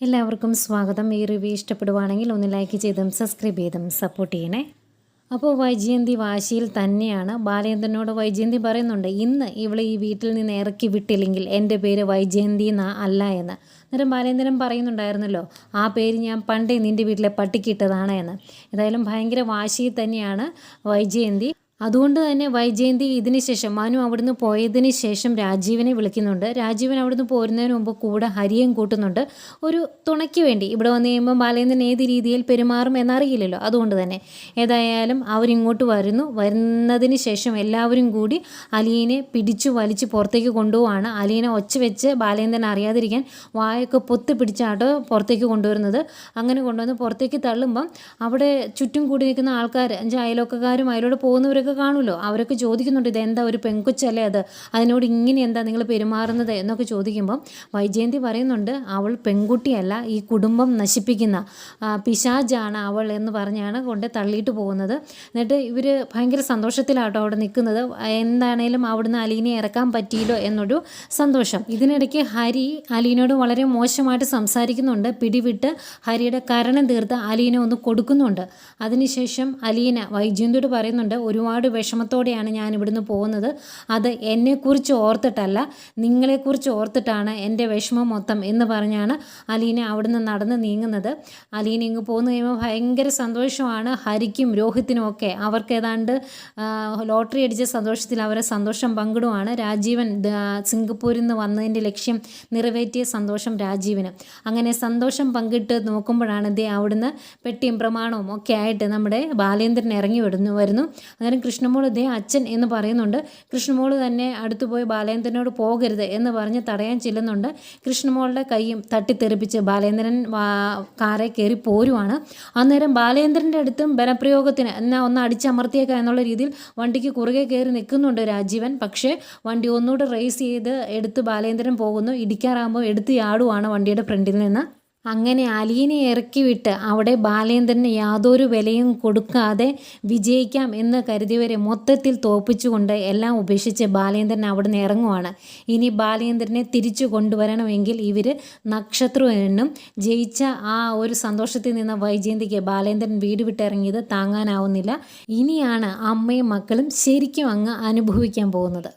എല്ലാവർക്കും സ്വാഗതം. ഈ റിവ്യൂ ഇഷ്ടപ്പെടുവാണെങ്കിൽ ഒന്ന് ലൈക്ക് ചെയ്തും സബ്സ്ക്രൈബ് ചെയ്തും സപ്പോർട്ട് ചെയ്യണേ. അപ്പോൾ വൈജയന്തി വാശിയിൽ തന്നെയാണ്. ബാലചന്ദ്രനോട് വൈജയന്തി പറയുന്നുണ്ട് ഇന്ന് ഇവളെ ഈ വീട്ടിൽ നിന്ന് ഇറക്കി വിട്ടില്ലെങ്കിൽ എന്റെ പേര് വൈജയന്തി എന്ന അല്ല എന്ന്. അന്നേരം ബാലേന്ദ്രൻ പറയുന്നുണ്ടായിരുന്നല്ലോ ആ പേര് ഞാൻ പണ്ടേ നിന്റെ വീട്ടിലെ പട്ടിക്കിട്ടതാണ് എന്ന്. ഏതായാലും ഭയങ്കര വാശിയിൽ തന്നെയാണ് വൈജയന്തി. അതുകൊണ്ട് തന്നെ വൈജയന്തി ഇതിന് ശേഷം മനു അവിടുന്ന് പോയതിന് ശേഷം രാജീവനെ വിളിക്കുന്നുണ്ട്. രാജീവൻ അവിടുന്ന് പോരുന്നതിന് മുമ്പ് കൂടെ ഹരിയും കൂട്ടുന്നുണ്ട്. ഒരു തുണയ്ക്ക് വേണ്ടി ഇവിടെ വന്നു കഴിയുമ്പോൾ ബാലേന്ദ്രൻ ഏത് രീതിയിൽ പെരുമാറും എന്നറിയില്ലല്ലോ. അതുകൊണ്ട് തന്നെ ഏതായാലും അവരിങ്ങോട്ട് വരുന്നു. വരുന്നതിന് ശേഷം എല്ലാവരും കൂടി അലീനെ പിടിച്ചു വലിച്ച് പുറത്തേക്ക് കൊണ്ടുപോവാണ് അലീനെ ഒച്ച വെച്ച് ബാലേന്ദ്രൻ അറിയാതിരിക്കാൻ വായൊക്കെ പൊത്തി പിടിച്ചാട്ടോ പുറത്തേക്ക് കൊണ്ടുവരുന്നത്. അങ്ങനെ കൊണ്ടുവന്ന് പുറത്തേക്ക് തള്ളുമ്പം അവിടെ ചുറ്റും കൂടി നിൽക്കുന്ന ആൾക്കാർ അഞ്ച് അയലോക്കക്കാരും അയലോട് പോകുന്നവരൊക്കെ ഒക്കെ കാണുമല്ലോ? അവരൊക്കെ ചോദിക്കുന്നുണ്ട് ഇതെന്താ ഒരു പെൺകുച്ചല്ലേ അത്? അതിനോട് ഇങ്ങനെ എന്താ നിങ്ങൾ പെരുമാറുന്നത്? എന്നൊക്കെ ചോദിക്കുമ്പം വൈജയന്തി പറയുന്നുണ്ട് അവൾ പെൺകുട്ടിയല്ല ഈ കുടുംബം നശിപ്പിക്കുന്ന പിശാജാണ് അവൾ എന്ന് പറഞ്ഞാണ് കൊണ്ട് തള്ളിയിട്ട് പോകുന്നത്. എന്നിട്ട് ഇവർ ഭയങ്കര സന്തോഷത്തിലാട്ടോ അവിടെ നിൽക്കുന്നത്. എന്താണേലും അവിടുന്ന് അലീനെ ഇറക്കാൻ പറ്റിയില്ലോ എന്നൊരു സന്തോഷം. ഇതിനിടയ്ക്ക് ഹരി അലീനോട് വളരെ മോശമായിട്ട് സംസാരിക്കുന്നുണ്ട്. പിടിവിട്ട് ഹരിയുടെ കരണം തീർത്ത് അലീനെ ഒന്ന് കൊടുക്കുന്നുണ്ട്. അതിനുശേഷം അലീന വൈജയന്തിയോട് പറയുന്നുണ്ട് ഒരുപാട് ഒരുപാട് വിഷമത്തോടെയാണ് ഞാൻ ഇവിടുന്ന് പോകുന്നത്. അത് എന്നെക്കുറിച്ച് ഓർത്തിട്ടല്ല നിങ്ങളെക്കുറിച്ച് ഓർത്തിട്ടാണ് എന്റെ വിഷമം മൊത്തം എന്ന് പറഞ്ഞാണ് അലീന അവിടുന്ന് നടന്ന് നീങ്ങുന്നത്. അലീന ഇങ്ങ് പോകുന്ന കഴിയുമ്പോൾ ഭയങ്കര സന്തോഷമാണ്. ഹരിക്കും രോഹിത്തിനും ഒക്കെ അവർക്ക് ഏതാണ്ട് ലോട്ടറി അടിച്ച സന്തോഷത്തിൽ അവരെ സന്തോഷം പങ്കിടുവാണ്. രാജീവൻ സിംഗപ്പൂരിൽ നിന്ന് വന്നതിന്റെ ലക്ഷ്യം നിറവേറ്റിയ സന്തോഷം രാജീവിന്. അങ്ങനെ സന്തോഷം പങ്കിട്ട് നോക്കുമ്പോഴാണ് ദേ അവിടുന്ന് പെട്ടിയും പ്രമാണവും ഒക്കെ ആയിട്ട് നമ്മുടെ ബാലേന്ദ്രൻ ഇറങ്ങി വിടുന്നു വരുന്നു. അങ്ങനെ കൃഷ്ണമോൾ ദേ അച്ഛൻ എന്ന് പറയുന്നുണ്ട്. കൃഷ്ണമോൾ തന്നെ അടുത്തു പോയി ബാലേന്ദ്രനോട് പോകരുത് എന്ന് പറഞ്ഞ് തടയാൻ ചെല്ലുന്നുണ്ട്. കൃഷ്ണമോളുടെ കൈയും തട്ടിത്തെറിപ്പിച്ച് ബാലേന്ദ്രൻ കാറെ കയറി പോരുവാണ്. അന്നേരം ബാലേന്ദ്രന്റെ അടുത്തും ബലപ്രയോഗത്തിന് എന്നാൽ ഒന്ന് അടിച്ചമർത്തിയേക്കാം എന്നുള്ള രീതിയിൽ വണ്ടിക്ക് കുറുകെ കയറി നിൽക്കുന്നുണ്ട് രാജീവൻ. പക്ഷേ വണ്ടി ഒന്നുകൂടെ റേസ് ചെയ്ത് എടുത്ത് ബാലേന്ദ്രൻ പോകുന്നു. ഇടിക്കാറാകുമ്പോൾ എടുത്ത് ചാടുവാണ് വണ്ടിയുടെ ഫ്രണ്ടിൽ നിന്ന്. അങ്ങനെ അലീനെ ഇറക്കി വിട്ട് അവിടെ ബാലേന്ദ്രന് യാതൊരു വിലയും കൊടുക്കാതെ വിജയിക്കാം എന്ന് കരുതിയവരെ മൊത്തത്തിൽ തോപ്പിച്ചുകൊണ്ട് എല്ലാം ഉപേക്ഷിച്ച് ബാലേന്ദ്രൻ അവിടെ നിന്ന് ഇറങ്ങുവാണ്. ഇനി ബാലേന്ദ്രനെ തിരിച്ചു കൊണ്ടുവരണമെങ്കിൽ ഇവർ നക്ഷത്രം ജയിച്ച ആ ഒരു സന്തോഷത്തിൽ നിന്ന വൈജയന്തിക്ക് ബാലേന്ദ്രൻ വീട് വിട്ടിറങ്ങിയത് താങ്ങാനാവുന്നില്ല. ഇനിയാണ് അമ്മയും മക്കളും ശരിക്കും അങ്ങ് അനുഭവിക്കാൻ പോകുന്നത്.